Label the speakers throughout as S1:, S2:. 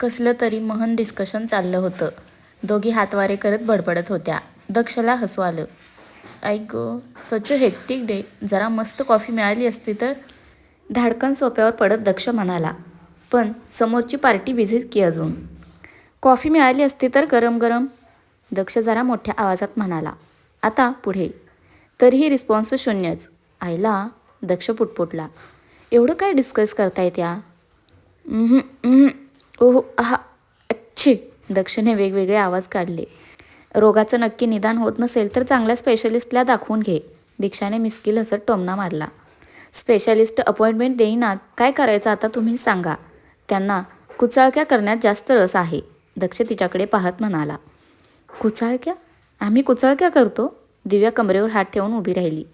S1: कसलं तरी महन डिस्कशन चाललं होतं. दोघी हातवारे करत बडबडत होत्या. दक्षला हसू आलं. ऐक गो सच हेक्टिक डे जरा मस्त कॉफी मिळाली असती तर? धाडकन सोप्यावर पडत दक्ष म्हणाला. पण समोरची पार्टी बिझीच की अजून? कॉफी मिळाली असती तर गरम गरम. दक्ष जरा मोठ्या आवाजात म्हणाला. आता पुढे. तरीही रिस्पॉन्स शून्यच. आईला दक्ष पुटपुटला. एवढं काय डिस्कस करताय त्या? ओहो आहा अच्छे. दक्षने वेगवेगळे आवाज काढले. रोगाचं नक्की निदान होत नसेल तर चांगल्या स्पेशलिस्टला दाखवून घे. दीक्षाने मिस्किल हसत टोमना मारला. स्पेशालिस्ट अपॉइंटमेंट देईनात. काय करायचं आता तुम्ही सांगा. त्यांना कुचाळक्या करण्यात जास्त रस आहे. दक्ष तिच्याकडे पाहत म्हणाला. कुचाळक्या? आम्ही कुचाळक्या करतो? दिव्या कमरेवर हात ठेवून उभी राहिली.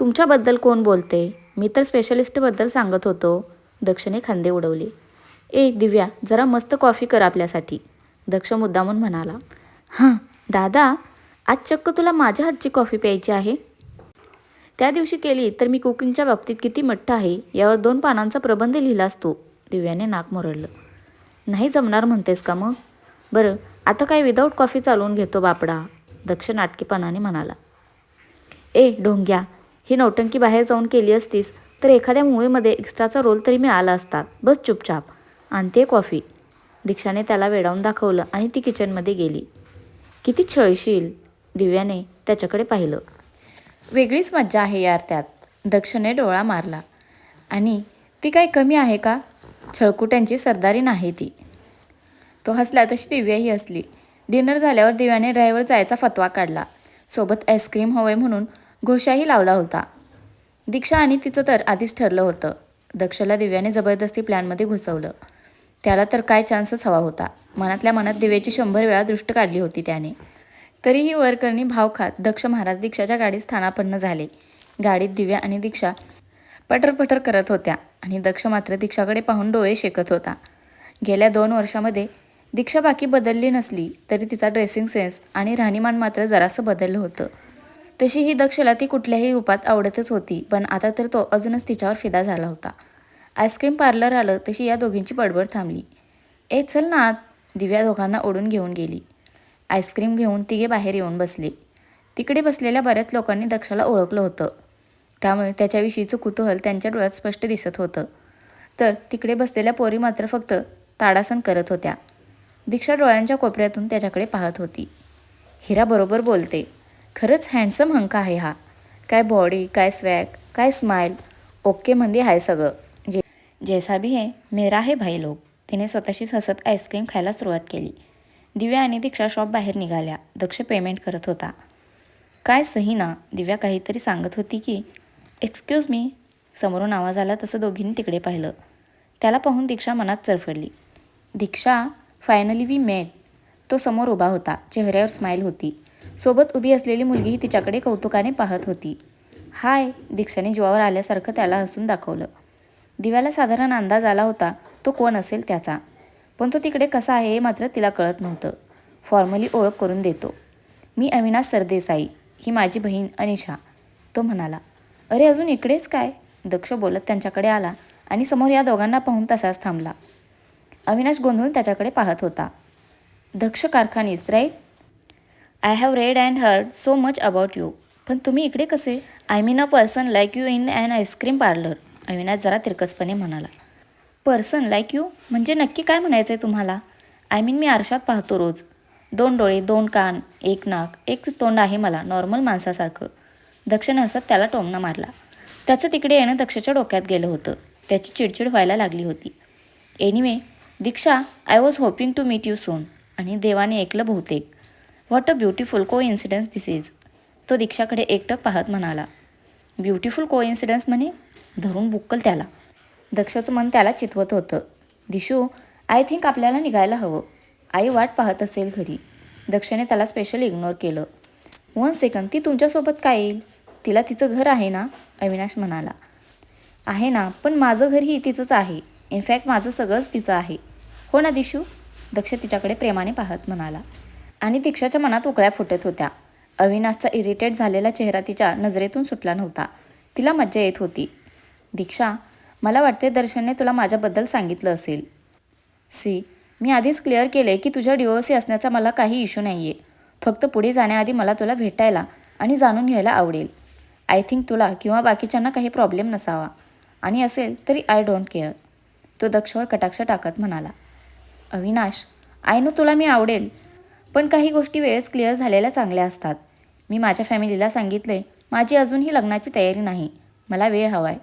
S1: तुमच्याबद्दल कोण बोलते? मी तर स्पेशलिस्टबद्दल सांगत होतो. दक्षने खांदे उडवले. ए दिव्या जरा मस्त कॉफी कर आपल्यासाठी दक्ष मुद्दामून म्हणाला. हां दादा आज चक्क तुला माझ्या हातची कॉफी प्यायची आहे? त्या दिवशी केली तर मी कुकिंगच्या बाबतीत किती मठ्ठ आहे यावर दोन पानांचा प्रबंध लिहिलास तू दिव्याने नाक मोरडलं. नाही जमणार म्हणतेस का मग? बरं आता काय विदाऊट कॉफी चालवून घेतो बापडा दक्ष नाटकीपणाने म्हणाला. ए ढोंग्या ही नौटंकी बाहेर जाऊन केली असतीस तर एखाद्या मूवीमध्ये एक्स्ट्राचा रोल तरी मिळाला असता बस चुपचाप. आणते कॉफी. दीक्षाने त्याला वेडावून दाखवलं आणि ती किचनमध्ये गेली. किती छळशील दिव्याने त्याच्याकडे पाहिलं. वेगळीच मज्जा आहे यार त्यात. दक्षने डोळा मारला. आणि ती काही कमी आहे का? छळकुट्यांची सरदारी नाही ती. तो हसला तशी दिव्याही हसली. डिनर झाल्यावर दिव्याने ड्रायव्हर जायचा फतवा काढला. सोबत आईस्क्रीम हवंय म्हणून घोषाही लावला होता. दीक्षा आणि तिचं तर आधीच ठरलं होतं. दक्षला दिव्याने जबरदस्ती प्लॅनमध्ये घुसवलं. त्याला तर काय चान्सच हवा होता. मनातल्या मनात दिव्याची शंभर वेळा दृष्ट काढली होती त्याने. तरीही वरकरणी भाव खात दक्ष महाराज दीक्षाच्या गाडीत स्थानापन्न झाले. गाडीत दिव्या आणि दीक्षा पटरपटर करत होत्या आणि दक्ष मात्र दीक्षाकडे पाहून डोळे शेकत होता. गेल्या दोन वर्षामध्ये दीक्षा बाकी बदलली नसली तरी तिचा ड्रेसिंग सेन्स आणि राहणीमान मात्र जरासं बदललं होतं. तशी ही दक्षला ती कुठल्याही रूपात आवडतच होती पण आता तर तो अजूनच तिच्यावर फिदा झाला होता. आईस्क्रीम पार्लर आलं तशी या दोघींची बडबड थांबली. ए चल ना दिव्या दोघांना ओढून घेऊन गेली. आईस्क्रीम घेऊन तिघे बाहेर येऊन बसले. तिकडे बसलेल्या बऱ्याच लोकांनी दक्षाला ओळखलं होतं. त्यामुळे त्याच्याविषयीचं कुतूहल त्यांच्या डोळ्यात स्पष्ट दिसत होतं. तर तिकडे बसलेल्या पोरी मात्र फक्त ताडासन करत होत्या. दीक्षा डोळ्यांच्या कोपऱ्यातून त्याच्याकडे पाहत होती. हिरा बरोबर बोलते खरंच हँडसम हंक आहे हा. काय बॉडी काय स्वॅग काय स्माईल. ओके म्हणजे आहे सगळं. जैसा भी है मेरा है भाई लोक तिने स्वतःशीच हसत आईस्क्रीम खायला सुरुवात केली. दिव्या आणि दीक्षा शॉप बाहेर निघाल्या. दक्ष पेमेंट करत होता. काय सही ना दिव्या काहीतरी सांगत होती की एक्सक्यूज मी समोरून आवाज आला तसं दोघींनी तिकडे पाहिलं. त्याला पाहून दीक्षा मनात चरफडली. दीक्षा फायनली वी मेट तो समोर उभा होता. चेहऱ्यावर स्माईल होती. सोबत उभी असलेली मुलगीही तिच्याकडे कौतुकाने पाहत होती. हाय दीक्षाने जीवावर आल्यासारखं त्याला हसून दाखवलं. दिव्याला साधारण अंदाज आला होता तो कोण असेल त्याचा. पण तो तिकडे कसा आहे हे मात्र तिला कळत नव्हतं. फॉर्मली ओळख करून देतो. मी अविनाश सरदेसाई ही माझी बहीण अनिशा तो म्हणाला. अरे अजून इकडेच काय? दक्ष बोलत त्यांच्याकडे आला आणि समोर या दोघांना पाहून तसाच थांबला. अविनाश गोंधळून त्याच्याकडे पाहत होता. Daksh Karkhanis right I have read and heard so much about you पण तुम्ही इकडे कसे? I mean a person like you in an ice cream parlour Avinash जरा तिरकसपणे म्हणाला. पर्सन लाईक यू म्हणजे नक्की काय म्हणायचं आहे तुम्हाला? आय मीन मी आरशात पाहतो रोज. दोन डोळे दोन कान एक नाक एकच तोंड आहे मला नॉर्मल माणसासारखं. दक्षिण हसत त्याला टोमणा मारला. त्याचं तिकडे येणं दक्षच्या डोक्यात गेलं होतं. त्याची चिडचिड व्हायला लागली होती. Anyway Diksha I was hoping to meet you soon आणि देवाने ऐकलं बहुतेक. What a beautiful coincidence this is तो दीक्षाकडे एकटक पाहत म्हणाला. ब्युटिफुल कोइन्सिडन्स म्हणे धरून बुक्कल त्याला. दक्षचं मन त्याला चितवत होतं. दिशू आय थिंक आपल्याला निघायला हवं. आई वाट पाहत असेल घरी. दक्षने त्याला स्पेशल इग्नोर केलं. वन सेकंड ती तुमच्यासोबत काय येईल? तिला तिचं घर आहे ना? अविनाश म्हणाला. आहे ना पण माझं घरही तिचंच आहे. इनफॅक्ट माझं सगळंच तिचं आहे. हो ना दिशू? दक्ष तिच्याकडे प्रेमाने पाहत म्हणाला. आणि दीक्षाच्या मनात उकळ्या फुटत होत्या. अविनाशचा इरिटेट झालेला चेहरा तिच्या नजरेतून सुटला नव्हता. तिला मज्जा येत होती. दीक्षा मला वाटते दर्शनने तुला माझ्याबद्दल सांगितलं असेल. सी मी आधीच क्लिअर केले की तुझ्या डिओसी असण्याचा मला काही इशू नाही आहे फक्त पुढे जाण्याआधी मला तुला भेटायला आणि जाणून घ्यायला आवडेल. आय थिंक तुला किंवा बाकीच्यांना काही प्रॉब्लेम नसावा. आणि असेल तरी आय डोंट केअर तो दक्षवर कटाक्ष टाकत म्हणाला. अविनाश आय नो तुला मी आवडेल पण काही गोष्टी वेळेस क्लिअर झालेल्या चांगल्या असतात. मी माझ्या फॅमिलीला सांगितले माझी अजूनही लग्नाची तयारी नाही मला वेळ हवा आहे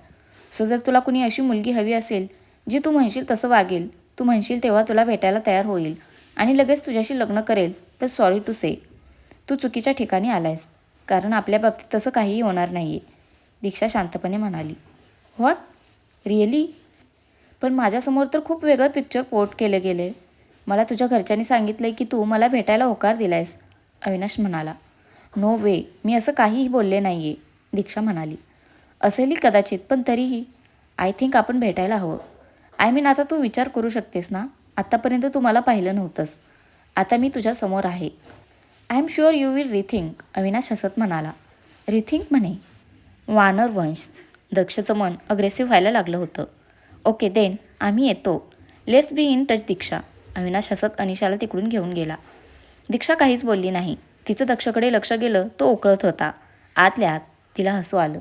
S1: सो जर तुला कुणी अशी मुलगी हवी असेल जी तू म्हणशील तसं वागेल तू म्हणशील तेव्हा तुला भेटायला तयार होईल आणि लगेच तुझ्याशी लग्न करेल तर सॉरी टू से तू चुकीच्या ठिकाणी आलायस कारण आपल्या बाबतीत तसं काहीही होणार नाही आहे दीक्षा शांतपणे म्हणाली. व्हॉट रिअली पण माझ्यासमोर तर खूप वेगळं पिक्चर पोर्ट केले गेले मला तुझ्या घरच्यांनी सांगितलं की तू मला भेटायला होकार दिलायस अविनाश म्हणाला. नो वे मी असं काहीही बोलले नाही आहे दीक्षा म्हणाली. असेलही कदाचित पण तरीही आय थिंक आपण भेटायला हवं. आय मीन आता तू विचार करू शकतेस ना? आत्तापर्यंत तू मला पाहिलं नव्हतंस. आता मी तुझ्यासमोर आहे. I am sure you will rethink Avinash हसत म्हणाला. रिथिंक म्हणे? वानर वंश दक्षचं मन अग्रेसिव्ह व्हायला लागलं होतं. ओके देन आम्ही येतो. Let's be in touch Diksha. Avinash हसत अनिशाला तिकडून घेऊन गेला. दीक्षा काहीच बोलली नाही. तिचं दक्षकडे लक्ष गेलं तो उकळत होता. आतल्या आत तिला हसू आलं.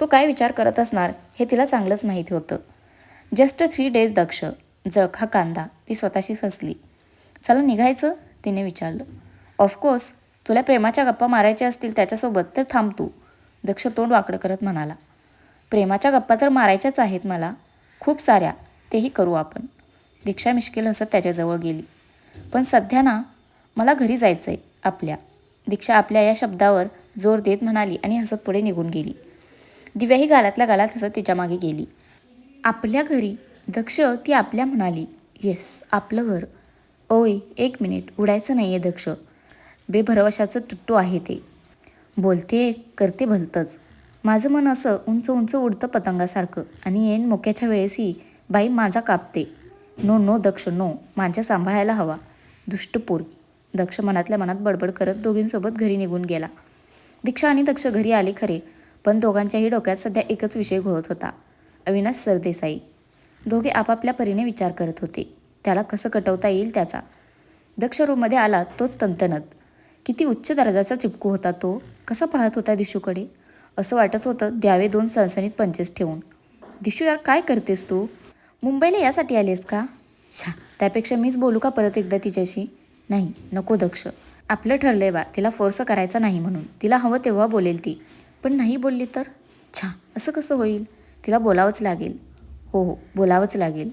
S1: तो काय विचार करत असणार हे तिला चांगलंच माहिती होतं. जस्ट थ्री डेज दक्ष जळखा कांदा ती स्वतःशीच हसली. चला निघायचं? तिने विचारलं. ऑफकोर्स तुला प्रेमाच्या गप्पा मारायच्या असतील त्याच्यासोबत तर थांब तू दक्ष तोंड वाकडं करत म्हणाला. प्रेमाच्या गप्पा तर मारायच्याच आहेत मला. खूप साऱ्या तेही करू आपण. दीक्षा मिश्किल हसत त्याच्याजवळ गेली. पण सध्या ना मला घरी जायचं आहे आपल्या. दीक्षा आपल्या या शब्दावर जोर देत म्हणाली आणि हसत पुढे निघून गेली. दिव्याही गालातल्या गालात हसत तिच्यामागे गेली. आपल्या घरी दक्ष ती आपल्या म्हणाली येस आपलं घर. ओय एक मिनिट उडायचं नाही आहे दक्ष. बेभरवशाचं टुट्टू आहे ते. बोलते करते भलतंच. माझं मन असं उंच उंच उडतं पतंगासारखं आणि येन मोक्याच्या वेळेसही बाई माझा कापते. नो नो दक्ष नो माझ्या सांभाळायला हवा. दुष्ट पोरगी. दक्ष मनातल्या मनात बडबड करत दोघींसोबत घरी निघून गेला. दीक्षा आणि दक्ष घरी आले खरे पण दोघांच्याही डोक्यात सध्या एकच विषय घोळत होता अविनाश सरदेसाई. दोघे आपापल्या परीने विचार करत होते. त्याला कसं कटवता येईल त्याचा? दक्ष रूममध्ये आला तोच तंतनत. किती उच्च दर्जाचा चिपकू होता तो कसा पाहत होता दिशूकडे? असं वाटत होतं द्यावे दोन सणसणीत पंचेस ठेवून. दिशू यार काय करतेस तू? मुंबईला यासाठी आलीस का? छा त्यापेक्षा मीच बोलू का परत एकदा तिच्याशी? नाही नको दक्ष. आपलं ठरलंय बा तिला फोर्स करायचा नाही म्हणून. तिला हवं तेव्हा बोलेल ती. पण नाही बोलली तर? छा असं कसं होईल? तिला बोलावंच लागेल. हो हो बोलावंच लागेल.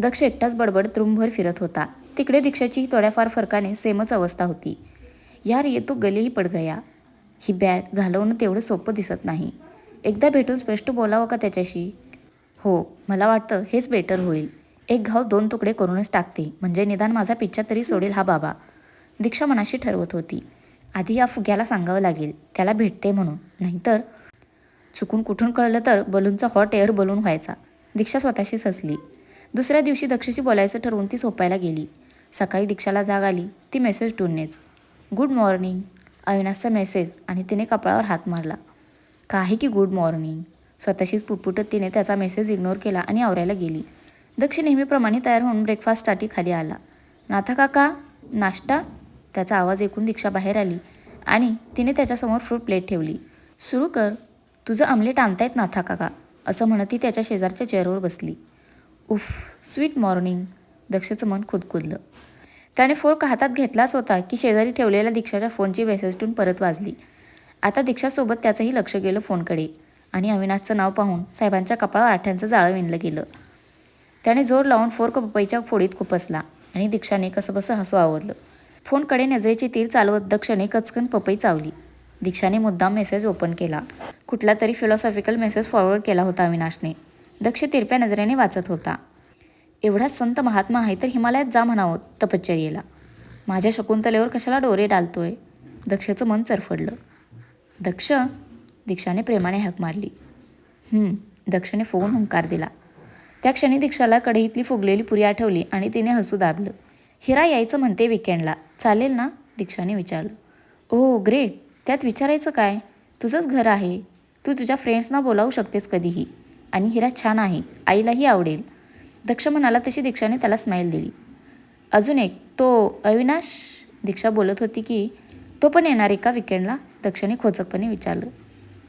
S1: दक्ष एकटाच बडबड त्रुंभर फिरत होता. तिकडे दीक्षाची थोड्याफार फरकाने सेमच अवस्था होती. यार ये तो गलेही पड गया. ही बॅग घालवणं तेवढं सोपं दिसत नाही. एकदा भेटून स्पष्ट बोलावं का त्याच्याशी? हो मला वाटतं हेच बेटर होईल. एक घाव दोन तुकडे करूनच टाकते. म्हणजे निदान माझा पिच्छा तरी सोडेल हा बाबा. दीक्षा मनाशी ठरवत होती. आधी या फुग्याला सांगावं लागेल. त्याला भेटते म्हणून. नाहीतर चुकून कुठून कळलं तर बलूनचा हॉट एअर बलून व्हायचा. दीक्षा स्वतःशीच हसली दुसऱ्या दिवशी दक्षशी बोलायचं ठरवून ती झोपायला गेली. सकाळी दीक्षाला जाग आली. ती मेसेज टूननेच गुड मॉर्निंग अविनाशचा मेसेज आणि तिने कपाळावर हात मारला. काही की गुड मॉर्निंग स्वतःशीच पुटपुटत तिने त्याचा मेसेज इग्नोर केला आणि आवरायला गेली. दक्ष नेहमीप्रमाणे तयार होऊन ब्रेकफास्टसाठी खाली आला. नाथा काका नाश्ता? त्याचा आवाज ऐकून दीक्षा बाहेर आली आणि तिने त्याच्यासमोर फ्रूट प्लेट ठेवली. सुरू कर. तुझं आमलेट आणतायत नाथा काका असं म्हणत ती त्याच्या शेजारच्या चेअरवर बसली. उफ स्वीट मॉर्निंग दक्षचं मन खुदकुदलं त्याने फोर्क हातात घेतलाच होता की शेजारी ठेवलेल्या दीक्षाच्या फोनची मेसेजटून परत वाजली. आता दीक्षासोबत त्याचंही लक्ष गेलं फोनकडे आणि अविनाशचं नाव पाहून साहेबांच्या कपाळावर आठ्यांचं जाळं विणलं गेलं. त्याने जोर लावून फोर्क पपईच्या फोडीत खुपसला आणि दीक्षाने कसंबसं हसू आवरलं. फोनकडे नजरेची तीर चालवत दक्षने कचकन पपई चावली. दीक्षाने मुद्दाम मेसेज ओपन केला. कुठला तरी फिलॉसॉफिकल मेसेज फॉरवर्ड केला होता अविनाशने. दक्ष तिरप्या नजरेने वाचत होता. एवढा संत महात्मा आहे तर हिमालयात जा म्हणावं तपश्चर्येला. माझ्या शकुंतलेवर कशाला डोरे डालतोय? दक्षचं मन चरफडलं. दक्ष दीक्षाने प्रेमाने हाक मारली. दक्षने फोन हुंकार दिला. त्या क्षणी दीक्षाला कढईतली फुगलेली पुरी आठवली आणि तिने हसू दाबलं. हिरा यायचं म्हणते विकेंडला चालेल ना? दीक्षाने विचारलं. ओ ग्रेट त्यात विचारायचं काय? तुझंच घर आहे. तू तुझ्या फ्रेंड्सना बोलावू शकतेस कधीही. आणि हिरा छान आहे. आईलाही आवडेल. दक्ष म्हणाला तशी दीक्षाने त्याला स्माईल दिली. अजून एक. तो अविनाश? दीक्षा बोलत होती की तो पण येणार आहे का विकेंडला दक्षने खोचकपणे विचारलं.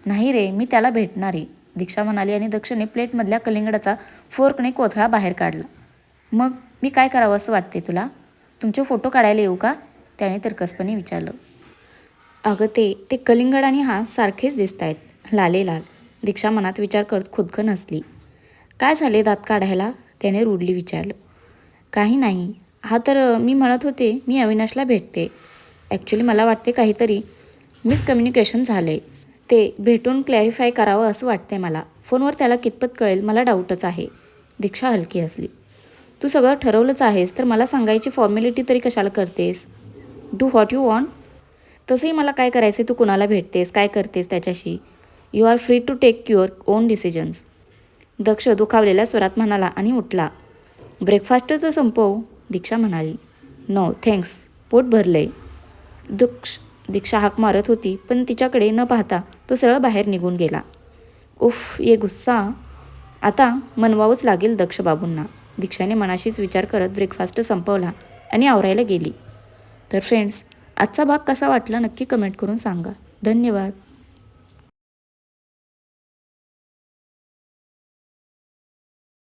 S1: नाही रे मी त्याला भेटणार आहे. दीक्षा म्हणाली आणि दक्षने प्लेटमधल्या कलिंगडाचा फोर्कने कोथळा बाहेर काढला. मग मी काय करावं असं वाटते तुला? तुमचे फोटो काढायला येऊ का? त्याने तर्कसपणे विचारलं. अगं ते ते कलिंगड आणि हा सारखेच दिसत आहेत लाले लाल. दीक्षा मनात विचार करत खुदकन हसली. काय झाले दात काढायला? त्याने रुडली विचारलं. काही नाही. हा तर मी म्हणत होते मी अविनाशला भेटते. ॲक्च्युली मला वाटते काहीतरी मिसकम्युनिकेशन झालं आहे ते भेटून क्लॅरिफाय करावं असं वाटते मला. फोनवर त्याला कितपत कळेल मला डाऊटच आहे. दीक्षा हलकी असली तू सगळं ठरवलंच आहेस तर मला सांगायची फॉर्मॅलिटी तरी कशाला करतेस? डू व्हॉट यू वॉन्ट तसंही मला काय करायचं तू कुणाला भेटतेस? काय करतेस त्याच्याशी? You are free to take your own decisions Daksh दुखावलेल्या स्वरात म्हणाला आणि उठला. ब्रेकफास्टचं संपव दीक्षा म्हणाली. नो थँक्स पोट भरलंय. दक्ष दीक्षा हाक मारत होती पण तिच्याकडे न पाहता तो सरळ बाहेर निघून गेला. उफ ये गुस्सा. आता मनवावंच लागेल दक्ष बाबूंना. दीक्षाने मनाशीच विचार करत ब्रेकफास्ट संपवला आणि आवरायला गेली. तर फ्रेंड्स आजचा भाग कसा वाटला नक्की कमेंट करून सांगा. धन्यवाद.